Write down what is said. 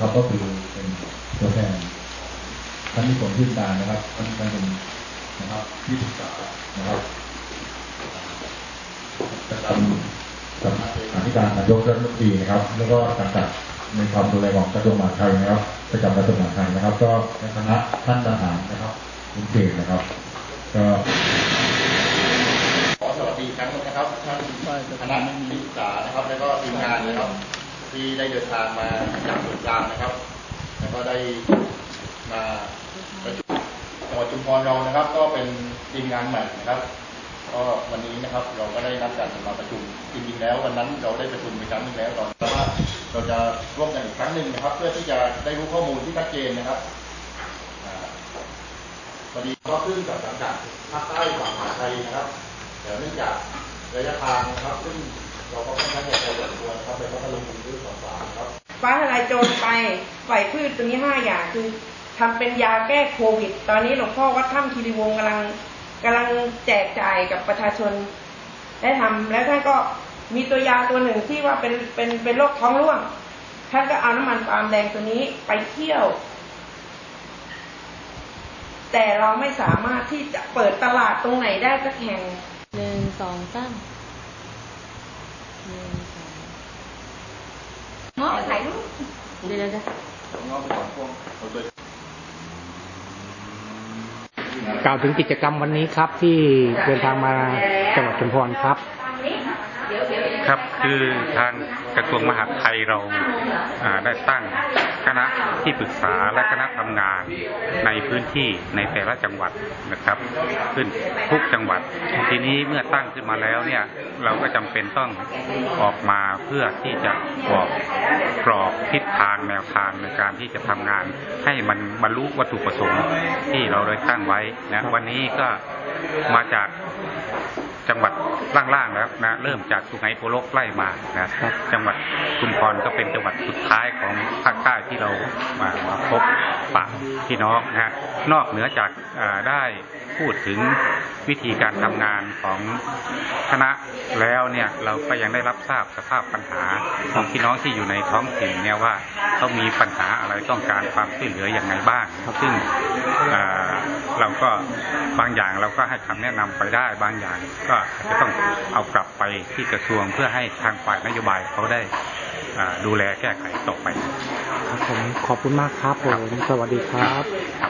นะครับก็คือเป็นตัวแทนท่านนิพนธ์ขึ้นตานะครับท่านท่านเป็นนะครับที่ปรึกษานะครับประจำสำนักอธิการนายกรัฐมนตรีนะครับ แล้วก็สังกัดในความดูแลของกระทรวงมหาดไทยนะครับประจำกระทรวงมหาดไทยนะครับ ก็ในคณะท่านทหารนะครับคุณเขตนะครับ ก็ขอสวัสดีครั้งหนึงนะครับท่านคณะที่ปรึกษานะครับ แล้วก็ทีมงานนะครับ ที่ได้เดินทางมาจากส่วนกลางนะครับ แล้วก็ได้มาประชุมจังหวัดชุมพรเรานะครับ ก็เป็นทีมงานใหม่นะครับ ก็วันนี้นะครับเราก็ได้นัดกันมาประชุมจริงๆแล้ววันนั้นเราได้ประชุมไปครั้งหนึงแล้วตอนแต่ว่าเราจะร่วมกันอีกครั้งหนึ่งนะครับ เพื่อที่จะได้รู้ข้อมูลที่ชัดเจนนะครับอ่าพอดีก็ขึ้นกับสังกัดภาคใต้ฝั่งมหาไทยนะครับแต่เนื่องจากระยะทางนะครับซึ่ง เราก็ค่อนข้างจะพอสมควรนะครับในพัทลุงกรุงเทพสองสามครับฟ้าทลายโจรไปปล่อยพืชตัวนี้ห้าอย่างคือทำเป็นยาแก้โควิด ตอนนี้หลวงพ่อวัดถ้ำคีรีวงศ์กำลังกำลังแจกจ่ายกับประชาชน ได้ทำแล้วท่านก็มีตัวยาตัวหนึ่งที่ว่าเป็นเป็นเป็นโรคท้องร่วง ท่านก็เอาน้ำมันปาล์มแดงตัวนี้ไปเที่ยว แต่เราไม่สามารถที่จะเปิดตลาดตรงไหนได้สักแห่งหนึ่งสองสามหนึ่ ง้อถ่ายรูปเดี๋ยวเดี๋ยวเดี๋ยวงอไปสองพวงเอาตัวกล่าวถึงกิจกรรมวันนี้ครับที่เดินทางมาจังหวัดชุมพรครับ ครับคือทางกระทรวงมหาดไทยเราได้ตั้งคณะที่ปรึกษาและคณะทำงานในพื้นที่ในแต่ละจังหวัดนะครับ ขึ้นทุกจังหวัด ทีนี้เมื่อตั้งขึ้นมาแล้วเนี่ยเราก็จำเป็นต้องออกมาเพื่อที่จะบอกกรอบทิศทางแนวทางในการที่จะทำงาน ให้มันบรรลุวัตถุประสงค์ที่เราได้ตั้งไว้นะวันนี้ก็ มาจากจังหวัดล่างๆแล้วนะเริ่มจากสุไหงโกลกไล่มานะครับจังหวัดชุมพรก็เป็นจังหวัดสุดท้ายของภาคใต้ที่เรามามาพบปะพี่น้องนะฮะนอกเหนือจากอ่าได้พูดถึงวิธีการทำงานของคณะแล้วเนี่ยเราก็ยังได้รับทราบสภาพปัญหาของพี่น้องที่อยู่ในท้องถิ่นเนี่ยว่าเขามีปัญหาอะไรต้องการความช่วยเหลืออย่างไรบ้างซึ่งอ่า เราก็บางอย่างเราก็ให้คำแนะนำไปได้บางอย่าง ก็อาจจะต้องเอากลับไปที่กระทรวงเพื่อให้ทางฝ่ายนโยบายเขาได้อ่าดูแลแก้ไขต่อไปครับผมขอบคุณมากครับผมสวัสดีครับ